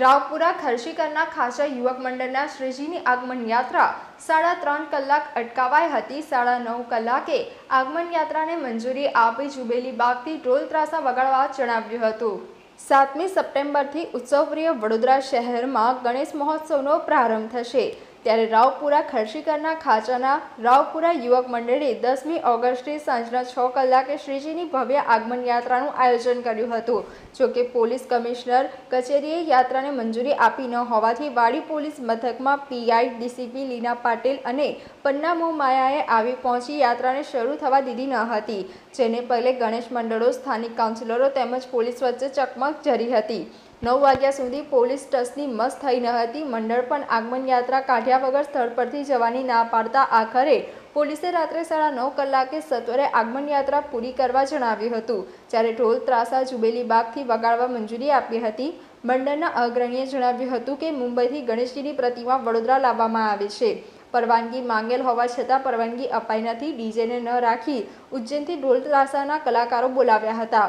રાવપુરા ખર્શીકરના ખાસા યુવક મંડળના શ્રીજીની આગમન યાત્રા સાડા ત્રણ કલાક અટકાવાઈ હતી. સાડા નવ કલાકે આગમન યાત્રાને મંજૂરી આપી જુબેલી બાગથી ઢોલ ત્રાસા વગાડવા જણાવ્યું હતું. સાતમી સપ્ટેમ્બરથી ઉત્સવપ્રિય વડોદરા શહેરમાં ગણેશ મહોત્સવનો પ્રારંભ થશે. ત્યારે રાવપુરા ખર્શીકરના ખાચાના રાવપુરા યુવક મંડળે દસમી ઓગસ્ટે સાંજના છ કલાકે શ્રીજીની ભવ્ય આગમન યાત્રાનું આયોજન કર્યું હતું. જોકે પોલીસ કમિશનર કચેરીએ યાત્રાને મંજૂરી આપી ન હોવાથી વાડી પોલીસ મથકમાં પીઆઈ ડીસીપી લીના પાટીલ અને પન્ના મોમાયાએ આવી પહોંચી યાત્રાને શરૂ થવા દીધી ન હતી, જેને પગલે ગણેશ મંડળો, સ્થાનિક કાઉન્સિલરો તેમજ પોલીસ વચ્ચે ચકમક જરી હતી. નવ વાગ્યા સુધી પોલીસ ટસની મસ્ત થઈ ન હતી. મંડળ પણ આગમન યાત્રા કાઢ્યા વગર સ્થળ પરથી જવાની ના પાડતા આખરે પોલીસે રાત્રે સાડા નવ કલાકે સત્વરે આગમન યાત્રા પૂરી કરવા જણાવ્યું હતું. જ્યારે ઢોલ ત્રાસા જુબેલી બાગથી વગાડવા મંજૂરી આપી હતી, મંડળના અગ્રણીએ જણાવ્યું હતું કે મુંબઈથી ગણેશજીની પ્રતિમા વડોદરા લાવવામાં આવે છે. પરવાનગી માંગેલ હોવા છતાં પરવાનગી અપાઈ નથી. ડીજેને ન રાખી ઉજ્જૈનથી ઢોલ ત્રાસાના કલાકારો બોલાવ્યા હતા.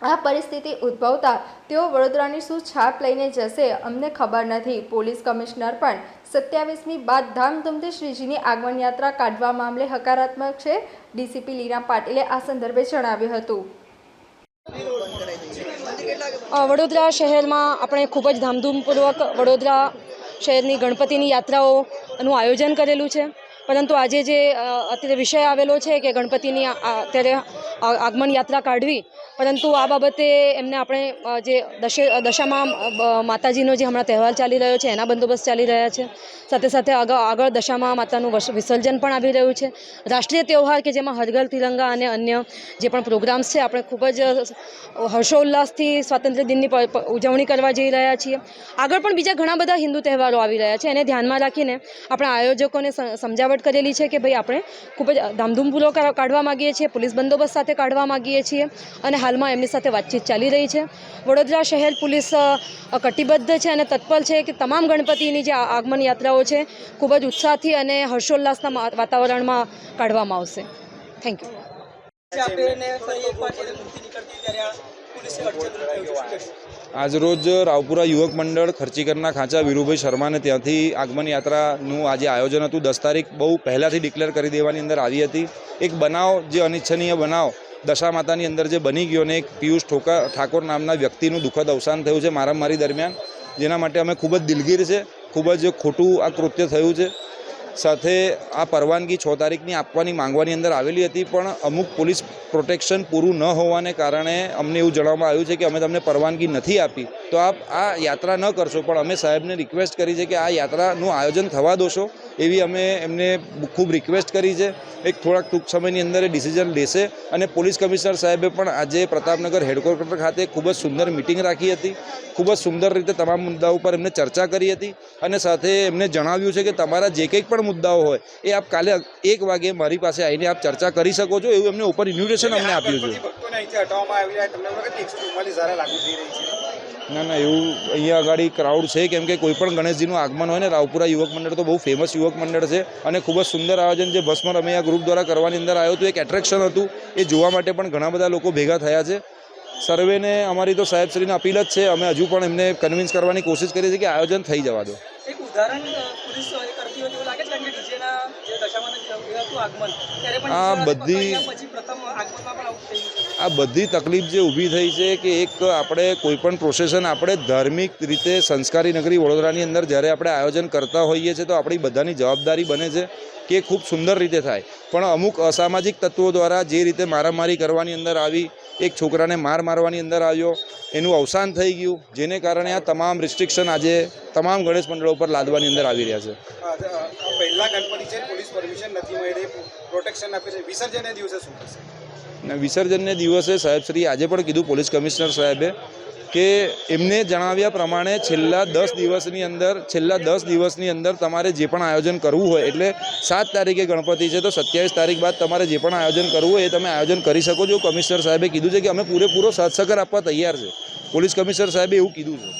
આ પરિસ્થિતિ ઉદ્ભવતા તેઓ વડોદરાની શું છાપ લઈને જશે અમને ખબર નથી. પોલીસ કમિશનર પણ સત્યાવીસમી બાદ ધામધૂમથી શ્રીજીની આગમન યાત્રા કાઢવા મામલે હકારાત્મક છે. ડીસીપી લીના પાટીલે આ સંદર્ભે જણાવ્યું હતું. વડોદરા શહેરમાં આપણે ખૂબ જ ધામધૂમપૂર્વક વડોદરા શહેરની ગણપતિની યાત્રાઓનું આયોજન કરેલું છે. પરંતુ આજે જે અત્યારે વિષય આવેલો છે કે ગણપતિની અત્યારે આગમન યાત્રા કાઢવી, પરંતુ આ બાબતે એમને આપણે જે દશે દશામાં માતાજીનો જે હમણાં તહેવાર ચાલી રહ્યો છે, એના બંદોબસ્ત ચાલી રહ્યા છે. સાથે સાથે આગળ દશામાં માતાનું વિસર્જન પણ આવી રહ્યું છે. રાષ્ટ્રીય તહેવાર કે જેમાં હરઘર તિરંગા અને અન્ય જે પણ પ્રોગ્રામ્સ છે, આપણે ખૂબ જ હર્ષોલ્લાસથી સ્વાતંત્ર્ય દિનની ઉજવણી કરવા જઈ રહ્યા છીએ. આગળ પણ બીજા ઘણા બધા હિન્દુ તહેવારો આવી રહ્યા છે. એને ધ્યાનમાં રાખીને આપણા આયોજકોને સ- સમજાવટ કરેલી છે કે ભાઈ આપણે ખૂબ જ ધામધૂમપૂર્વક કાઢવા માગીએ છીએ, પોલીસ બંદોબસ્ત સાથે કાઢવા માગીએ છીએ અને હાલમાં એમની સાથે વાતચીત ચાલી રહી છે. વડોદરા શહેર પોલીસ કટિબદ્ધ છે અને તત્પર છે કે તમામ ગણપતિની જે આગમન યાત્રાઓ છે ખૂબ જ ઉત્સાહથી અને હર્ષોલ્લાસના વાતાવરણમાં કાઢવામાં આવશે. થેન્ક યુ આજરોજ રાવપુરા યુવક મંડળ ખર્ચીકરના ખાંચા વીરુભાઈ શર્માને ત્યાંથી આગમન યાત્રાનું આજે આયોજન હતું. દસ તારીખ બહુ પહેલાંથી ડિક્લેર કરી દેવાની અંદર આવી હતી. એક બનાવ, જે અનિચ્છનીય બનાવ, દશા માતાની અંદર જે બની ગયો ને એક પિયુષ ઠોકા, ઠાકોર નામના વ્યક્તિનું દુઃખદ અવસાન થયું છે મારામારી દરમિયાન. જેના માટે અમે ખૂબ જ દિલગીર છે. ખૂબ જ ખોટું આ કૃત્ય થયું છે. સાથે આ પરવાનગી છ તારીખની આપવાની માંગવાની અંદર આવેલી હતી, પણ અમુક પોલીસ પ્રોટેક્શન પૂરું ન હોવાને કારણે અમને એવું જણાવવામાં આવ્યું છે કે અમે તમને પરવાનગી નથી આપી. તો આપ આ યાત્રા ન કરશો, પણ અમે સાહેબને રિક્વેસ્ટ કરી છે કે આ યાત્રાનું આયોજન થવા દોશો એવી અમે એમને ખૂબ રિક્વેસ્ટ કરી છે. એક થોડાક ટૂંક સમયની અંદર એ ડિસિઝન લેશે અને પોલીસ કમિશનર સાહેબે પણ આજે પ્રતાપનગર હેડક્વાર્ટર ખાતે ખૂબ જ સુંદર મિટિંગ રાખી હતી. ખૂબ જ સુંદર રીતે તમામ મુદ્દાઓ પર એમને ચર્ચા કરી હતી અને સાથે એમને જણાવ્યું છે કે તમારા જે કંઈક પણ મુદ્દાઓ હોય એ આપ કાલે એક વાગે મારી પાસે આવીને આપ ચર્ચા કરી શકો છો. એવું એમને ઉપર ઇન્વિટેશન અમને આપ્યું છે? ના ના એવું અહીંયા આગળ ક્રાઉડ છે કેમ કે કોઈ પણ ગણેશજીનું આગમન હોય ને રાવપુરા યુવક મંડળ તો બહુ ફેમસ યુવક મંડળ છે અને ખૂબ જ સુંદર આયોજન જે ભસ્મ રમૈયા ગ્રુપ દ્વારા કરવાની અંદર આવ્યું હતું એક એટ્રેક્શન હતું. એ જોવા માટે પણ ઘણા બધા લોકો ભેગા થયા છે. સર્વેને અમારી તો સાહેબશ્રીને અપીલ જ છે અમે હજુ પણ એમને કન્વિન્સ કરવાની કોશિશ કરીએ છીએ કે આયોજન થઈ જવા દો. એક ઉદાહરણ આ બધી- પકડ્યા પછી પ્રથમ આગમનમાં પણ આવું થઈ ગયું છે આ બધી તકલીફ જે ઊભી થઈ છે કે એક આપણે કોઈપણ પ્રોસેસન આપણે ધાર્મિક રીતે સંસ્કારી નગરી વડોદરાની અંદર જ્યારે આપણે આયોજન કરતા હોઈએ છીએ તો આપણી બધાની જવાબદારી બને છે કે ખૂબ સુંદર રીતે થાય. પણ અમુક અસામાજિક તત્વો દ્વારા જે રીતે મારામારી કરવાની અંદર આવી, એક છોકરાને માર મારવાની અંદર આવ્યો, એનું અવસાન થઈ ગયું, જેને કારણે આ તમામ રિસ્ટ્રિક્શન આજે તમામ ગણેશ મંડળો પર લાદવાની અંદર આવી રહ્યા છે. પહેલા ગણપતિ છે, પોલીસ પરમિશન નથી મળી પ્રોટેક્શન આપે છે. વિસર્જનના દિવસે શું થશે? વિસર્જનને દિવસે સાહેબશ્રી આજે પણ કીધું પોલીસ કમિશનર સાહેબે કે એમને જણાવ્યા પ્રમાણે છેલ્લા દસ દિવસની અંદર, છેલ્લા દસ દિવસની અંદર તમારે જે પણ આયોજન કરવું હોય, એટલે સાત તારીખે ગણપતિ છે, તો સત્યાવીસ તારીખ બાદ તમારે જે પણ આયોજન કરવું હોય એ તમે આયોજન કરી શકો છો. કમિશનર સાહેબે કીધું છે કે અમે પૂરેપૂરો સાથ સહકાર આપવા તૈયાર છે. પોલીસ કમિશનર સાહેબે એવું કીધું છે.